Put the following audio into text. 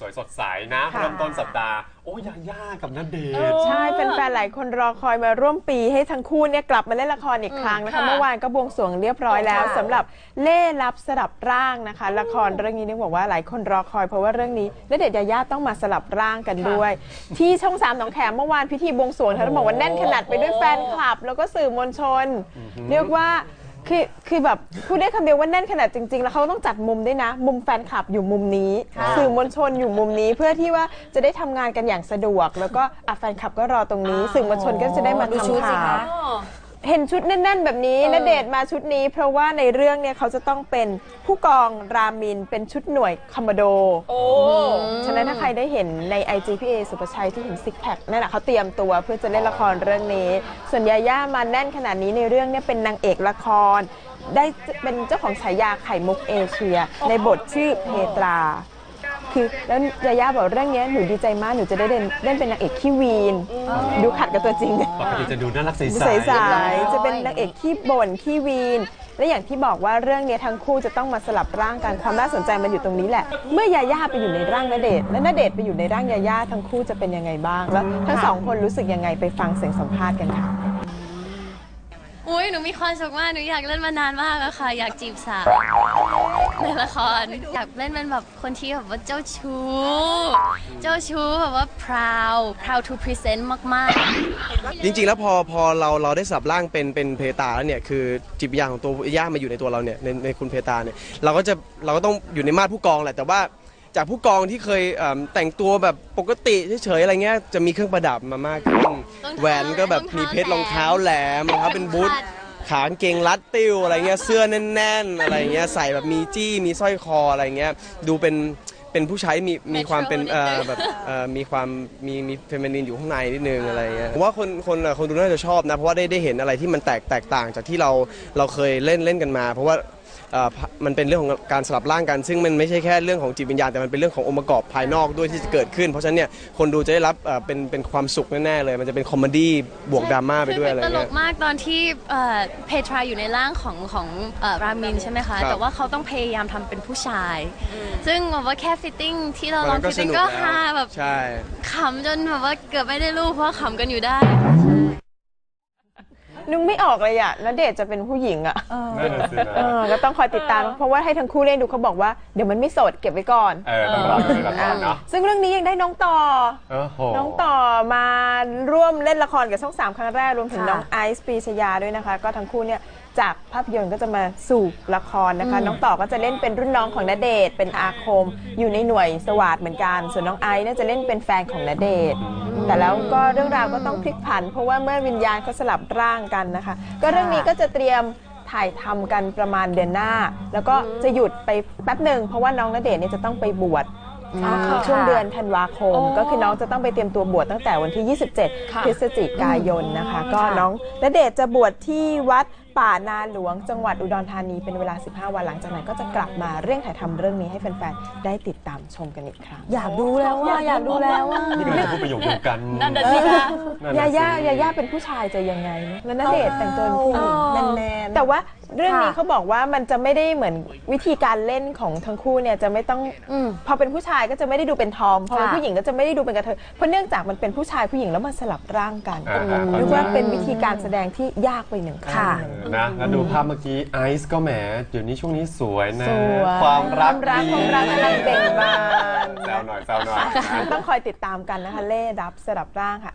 สวยสดใสนะค่ะ เริ่มต้นสัปดาห์ โอ้ยาย่ากับณเดชน์ ใช่แฟนๆ หลายคนรอคอยมาร่วมปีให้ทั้งคู่เนี่ยกลับมาเล่นละครอีกครั้งนะคะค่ะเมื่อวานก็บวงสรวงเรียบร้อยแล้วค่ะสำหรับเล่รับสลับร่างนะคะ ละครเรื่องนี้เนี่ยบอกว่าหลายคนรอคอยเพราะว่าเรื่องนี้ณเดชน์ยายาต้องมาสลับร่างกันด้วย ที่ช่องสามหนองแขมเมื่อวานพิธีบวงสรวงเธอต้องบอกว่าแน่นขนาดไปด้วยแฟนคลับ แล้วก็สื่อมวลชน เรียกว่า คือคือแบบพูดได้คำเดียวว่าแน่นขนาดจริง ๆ แล้วเขาต้องจัดมุมด้วยนะ มุมแฟนคลับอยู่มุมนี้ สื่อมวลชนอยู่มุมนี้เพื่อที่ว่าจะได้ทำงานกันอย่างสะดวก แล้วก็อะแฟนคลับก็รอตรงนี้ สื่อมวลชนก็จะได้มาดูชุดทำสิข่าวคะ เห็นชุดแน่น ๆ แบบนี้เออณเดชน์มาชุดนี้ เพราะว่าในเรื่องเนี่ยเขาจะต้องเป็นผู้กองรามินเป็นชุดหน่วยคอมมานโด โอ้ฉะนั้นถ้าใครได้เห็นใน IG พี่เอสุปชัยที่เห็นซิกแพคนั่นแหละเขาเตรียมตัวเพื่อจะเล่นละครเรื่องนี้ ส่วนยาย่ามาแน่นขนาดนี้ในเรื่องเนี่ยเป็นนางเอกละคร ได้เป็นเจ้าของฉายาไข่มุกเอเชีย ในบทชื่อเพตรา คือแล้วยาย่าบอกเรื่องเนี้ยหนูดีใจมากหนูจะได้เล่นเล่นเป็นนางเอกขี้วีน ดูขัดกับตัวจริงปกติจะดูน่ารักใสใสๆๆจะเป็นนางเอกขี้บ่นขี้วีน และอย่างที่บอกว่าเรื่องนี้ทั้งคู่จะต้องมาสลับร่างกันความน่าสนใจมันอยู่ตรงนี้แหละ เมื่อยาย่าไปอยู่ในร่างณเดชน์และณเดชน์ไปอยู่ในร่างยาย่าทั้งคู่จะเป็นยังไงบ้าง แล้วทั้งสองคนรู้สึกยังไงไปฟังเสียงสัมภาษณ์กันค่ะ อุ้ยหนูมีความสุขมาก หนูอยากเล่นมานานมากแล้วค่ะ อยากจีบสาวในละคร อยากเล่นเป็นแบบคนที่แบบว่าเจ้าชู้ เจ้าชู้แบบว่า proud proud to present มากๆจริงๆ แล้วพอพอเราเราได้สับร่างเป็นเป็นเพตาแล้วเนี่ยคือจิตวิญญาณของตัวย่ามาอยู่ในตัวเราเนี่ยในในคุณเพตาเนี่ยเราก็จะเราก็ต้องอยู่ในมาตรผู้กองแหละแต่ว่าจากผู้กองที่เคยเอิ่มแต่งตัวแบบปกติเฉยๆอะไรเงี้ยจะมีเครื่องประดับมามากขึ้น แหวนก็แบบมีเพชรรองเท้าแหลมรองเท้าเป็นบูทขากางเกงรัดติ้วอะไรเงี้ยเสื้อแน่นๆ อะไรเงี้ยใส่แบบมีจี้มีสร้อยคออะไรเงี้ยดูเป็นเป็นผู้ใช้มีมีความเป็นเอ่อแบบเอ่อมีความมีมีเฟมินินอยู่ข้างในนิดนึงอะไรเงี้ยผมว่าคนคนเอ่อคนดูน่าจะชอบนะเพราะว่าได้ได้เห็นอะไรที่มันแตกแตกต่างจากที่เราเราเคยเล่นเล่นกันมา เพราะว่าเอ่อ มันเป็นเรื่องของการสลับร่างกัน ซึ่งมันไม่ใช่แค่เรื่องของจิตวิญญาณแต่มันเป็นเรื่องขององค์ประกอบภายนอกด้วยที่จะเกิดขึ้น เพราะฉะนั้นเนี่ยคนดูจะได้รับเอ่อเป็นเป็นความสุขแน่ๆเลย มันจะเป็นคอมเมดี้บวกดราม่าไปด้วยอะไรคือเป็นตลเงี้กย มากตอนที่เอ่อเพทราอยู่ในร่างของของเอ่อรามินใช่ไหมคะ ครับแต่ว่าเขาต้องพยายามทำเป็นผู้ชาย ซึ่งแบบว่าแค่ฟิตติ้งที่เราลมัองนก็ฟิตติ้งสนุกก็แล้วฮาแบบใช่ ขำจนแบบว่าเกือบไม่ได้รูปเพราะขำกันอยู่ได้ นึกไม่ออกเลยอะณเดชน์จะเป็นผู้หญิงอะนั่นน่ะสินะเออก็ต้องคอยติดตาม เพราะว่าให้ทั้งคู่เล่นดูเขาบอกว่าเดี๋ยวมันไม่สดเก็บไว้ก่อน เออต้องรอดูละครเนาะซึ่งเรื่องนี้ยังได้น้องต่อ โอ้โห น้องต่อมาร่วมเล่นละครกับช่องสามครั้งแรกรวมถึงค่ะ น้องไอซ์ปรีชยาด้วยนะคะ ก็ทั้งคู่เนี่ย จากภาพยนตร์ก็จะมาสู่ละครนะคะ น้องต่อก็จะเล่นเป็นรุ่นน้องของณเดชน์เป็นอาคม อยู่ในหน่วยสวัสดเหมือนกัน ส่วนน้องไอซ์เนี่ยจะเล่นเป็นแฟนของณเดชน์แต่แล้วก็เรื่องราวก็ต้องพลิกผัน เพราะว่าเมื่อวิญญาณเขาสลับร่างกันนะคะ ก็เรื่องนี้ก็จะเตรียมถ่ายทำกันประมาณเดือนหน้า แล้วก็จะหยุดไปแป๊บหนึ่งเพราะว่าน้องณเดชน์เนี่ยจะต้องไปบวชอ่าช่วงเดือนธันวาคมโอ้ก็คือน้องจะต้องไปเตรียมตัวบวชตั้งแต่วันที่ค่ะ27 พฤศจิกายนนะคะ ก็ค่ะน้องณเดชน์จะบวชที่วัด ป่านาหลวง จังหวัดอุดรธานีเป็นเวลา 15 วันหลังจากนั้นก็จะกลับมาเร่งถ่ายทำเรื่องนี้ให้แฟนๆ ได้ติดตามชมกันอีกครั้ง อยากดูแล้วว่าอยากดูแล้วว่านี่เป็นพูดประโยคเดียวกันนั่นน่ะสิคะนั่นยาน่ะสิย่ายาย่าเป็นผู้ชายจะยังไงนะแล้วณเดชน์แต่งตัวเป็นผู้หญิงเออแมนๆแต่ว่าเรื่องนี้ค่ะเขาบอกว่ามันจะไม่ได้เหมือนวิธีการเล่นของทั้งคู่เนี่ยจะไม่ต้องอืมพอเป็นผู้ชายก็จะไม่ได้ดูเป็นทอมพอเป็นค่ะผู้หญิงก็จะไม่ได้ดูเป็นกระเทยเพราะเนื่องจากมันเป็นผู้ชายผู้หญิงแล้วมันสลับร่างกันอ่าฮะเรียกว่าเป็นวิธีการแสดงที่ยากไปหนึ่งค่ะขั้นเออนะแล้วดูภาพเมื่อกี้ไอซ์ก็แหมเดี๋ยวนี้ช่วงนี้สวยนะ สวย ความรักความรักดีความรักกำลังเบ่งบานแซวหน่อยแซวหน่อยนะ ต้องคอยติดตามกันนะคะ เล่รับสลับร่างค่ะ